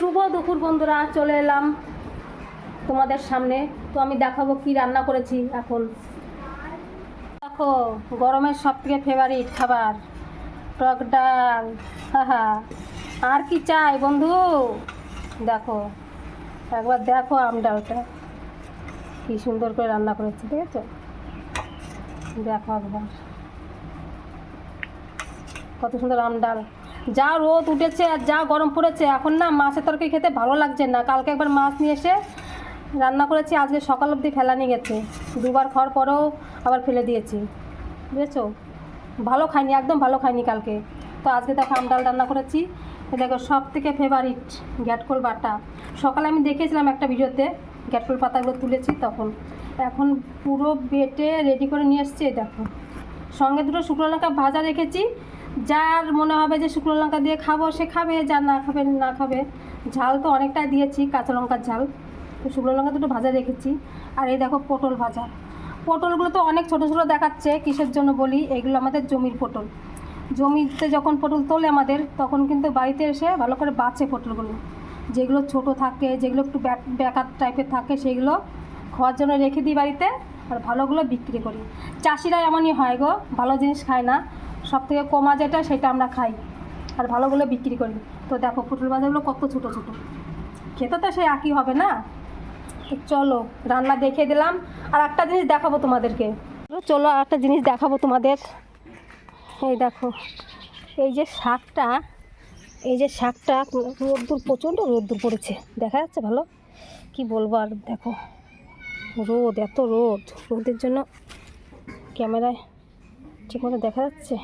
শুভ দুপুর বন্ধুরা, চলে এলাম তোমাদের সামনে। তো আমি দেখাবো কি রান্না করেছি এখন। দেখো, গরমের সব থেকে ফেভারিট খাবার, টক ডাল। হা আর কি চাই বন্ধু? দেখো, একবার দেখো আম ডালটা। কি সুন্দর করে রান্না করেছি, ঠিক আছে? দেখো একবার। কত সুন্দর আম ডাল। যা রোদ উঠেছে আর যা গরম পড়েছে, এখন না মাছের তরকারি খেতে ভালো লাগছে না। কালকে একবার মাছ নিয়ে এসে রান্না করেছি, আজকে সকাল অবধি ফেলানি গেছে। দুবার খাওয়ার পরেও আবার ফেলে দিয়েছি। বুঝেছ? ভালো খাইনি, একদম ভালো খাইনি কালকে। তো আজকে দেখো আম ডাল রান্না করেছি। দেখো সব থেকে ফেভারিট গ্যাটকোল বাটা। সকালে আমি দেখেছিলাম একটা ভিডিওতে, গ্যাটকোল পাতাগুলো তুলেছি তখন। এখন পুরো বেটে রেডি করে নিয়ে এসছি দেখো। সঙ্গে দুটো শুকনো লঙ্কা ভাজা রেখেছি যার মনে হবে যে শুকনো লঙ্কা দিয়ে খাব, সে খাবে, যার না খাবে না খাবে। ঝাল তো অনেকটাই দিয়েছি, কাঁচা লঙ্কার ঝাল। তো শুকনো লঙ্কা দুটো ভাজা রেখেছি। আর এই দেখো পটল ভাজা। পটলগুলো তো অনেক ছোটো ছোটো দেখাচ্ছে, কিসের জন্য বলি? এগুলো আমাদের জমির পটল। জমিতে যখন পটল তোলে আমাদের, তখন কিন্তু বাড়িতে এসে ভালো করে বাঁচে পটলগুলো। যেগুলো ছোট থাকে, যেগুলো একটু ব্যাক ব্যাকার টাইপের থাকে, সেগুলো খাওয়ার জন্য রেখে দিই বাড়িতে, আর ভালোগুলো বিক্রি করি। চাষিরা এমনই হয় গো, ভালো জিনিস খায় না। সব থেকে কমা যেটা সেটা আমরা খাই। আর ভালোগুলো বিক্রি করি। তো দেখো, পটল ভাজাগুলো কত ছোটো ছোটো। খেতে তো সেই একই হবে না? চলো, রান্না দেখিয়ে দিলাম। আর একটা জিনিস দেখাবো তোমাদেরকে। চলো, আর একটা জিনিস দেখাবো তোমাদের। এই দেখো, এই যে শাকটা, এই যে শাকটা, রোদ্দুর, প্রচণ্ড রোদ্দুর পড়েছে। দেখা যাচ্ছে ভালো? কি বলব আর, দেখো। রোদ, এত রোদ। রোদের জন্য ক্যামেরায় ঠিকমতো দেখা যাচ্ছে?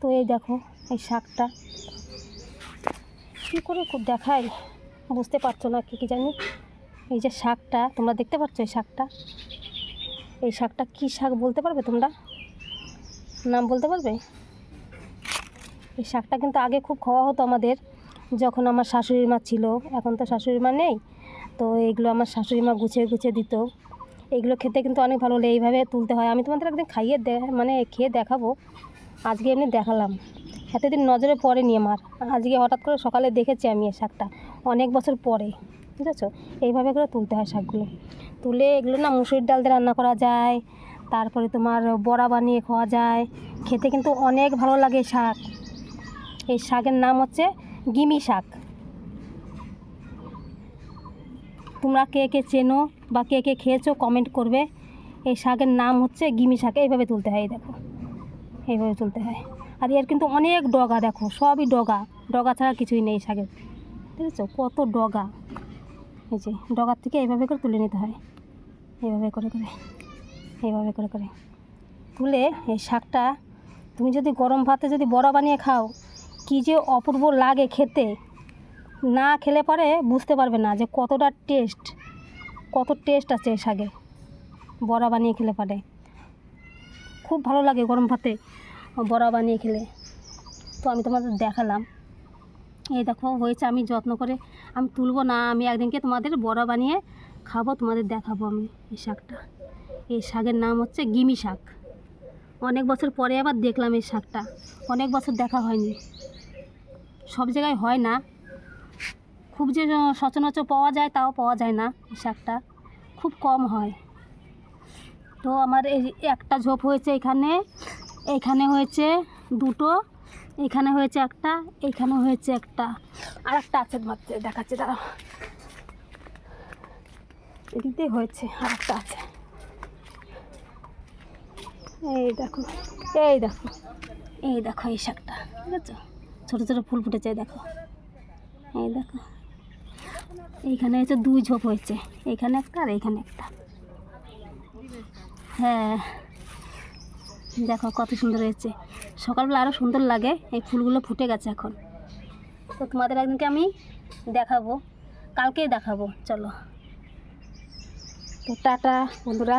তো এই দেখো, এই শাকটা। কী করে কো- দেখাই বুঝতে পারছ না কী কী জানি? এই যে শাকটা, তোমরা দেখতে পাচ্ছ এই শাকটা? এই শাকটা কী শাক বলতে পারবে তোমরা? নাম বলতে পারবে? এই শাকটা কিন্তু আগে খুব খাওয়া হতো আমাদের, যখন আমার শাশুড়ি মা ছিল। এখন তো শাশুড়ি মা নেই। তো এইগুলো আমার শাশুড়ি মা গুছিয়ে গুছিয়ে দিত। এইগুলো খেতে কিন্তু অনেক ভালো লাগে। এইভাবে তুলতে হয়। আমি তোমাদের একদিন খাইয়ে মানে খেয়ে দেখাবো। আজকে এমনি দেখালাম। এতদিন নজরে পড়েনি আমার। আজকে হঠাৎ করে সকালে দেখেছি আমি এই শাকটা। অনেক বছর পরে। বুঝেছ? এইভাবে করে তুলতে হয় শাকগুলো। তুলে এগুলো না মুসুরির ডাল দিয়ে রান্না করা যায়। তারপরে তোমার বড়া বানিয়ে খাওয়া যায়। খেতে কিন্তু অনেক ভালো লাগে শাক। এই শাকের নাম হচ্ছে গিমি শাক। তোমরা কে কে চেনো বা কে কে খেয়েছো কমেন্ট করবে। এই শাকের নাম হচ্ছে গিমি শাক, এইভাবে তুলতে হয়, এই দেখো। এইভাবে তুলতে হয়। আর এর কিন্তু অনেক ডগা, দেখো, সবই ডগা। ডগা ছাড়া কিছুই নেই শাকের। বুঝেছ কত ডগা। এই যে, ডগার থেকে এইভাবে করে তুলে নিতে হয়। এইভাবে করে করে, এইভাবে করে করে। তুলে এই শাকটা, তুমি যদি গরম ভাতে যদি বড়া বানিয়ে খাও, কী যে অপূর্ব লাগে খেতে। না খেলে পরে বুঝতে পারবে না যে কতটা টেস্ট, কত টেস্ট আছে এই বড়া বানিয়ে খেলে পারে। খুব ভালো লাগে গরম ভাতে বড়া বানিয়ে খেলে। তো আমি তোমাদের দেখালাম। এই দেখো, হয়েছে আমি যত্ন করে আমি তুলবো না, আমি একদিনকে তোমাদের বড়া বানিয়ে খাব, তোমাদের দেখাবো আমি এই শাকটা। এই শাকের নাম হচ্ছে গিমি শাক। অনেক বছর পরে আবার দেখলাম এই শাকটা। অনেক বছর দেখা হয়নি। সব জায়গায় হয় না। খুব যে সচরাচর পাওয়া যায়, তাও পাওয়া যায় না শাকটা। খুব কম হয়। তো আমার এই একটা ঝোপ হয়েছে এখানে এখানে হয়েছে দুটো, এখানে হয়েছে একটা, এখানে হয়েছে একটা। আর একটা আছে মাত্র, দেখাচ্ছে, দাঁড়াও। এদিকে হয়েছে, আর একটা আছে। এই দেখো এই দেখো এই দেখো এই শাকটা, ঠিক আছে? ছোটো ছোটো ফুল ফুটেছে, দেখো। এই দেখো। এইখানে হচ্ছে দুই ঝোপ হয়েছে। এইখানে একটা আর এইখানে একটা। হ্যাঁ। দেখো কত সুন্দর হয়েছে। সকালবেলা আরও সুন্দর লাগে। এই ফুলগুলো ফুটে গেছে এখন। তো তোমাদের একদিনকে আমি দেখাবো। কালকেই দেখাবো। চলো। তো টাটা, বন্ধুরা।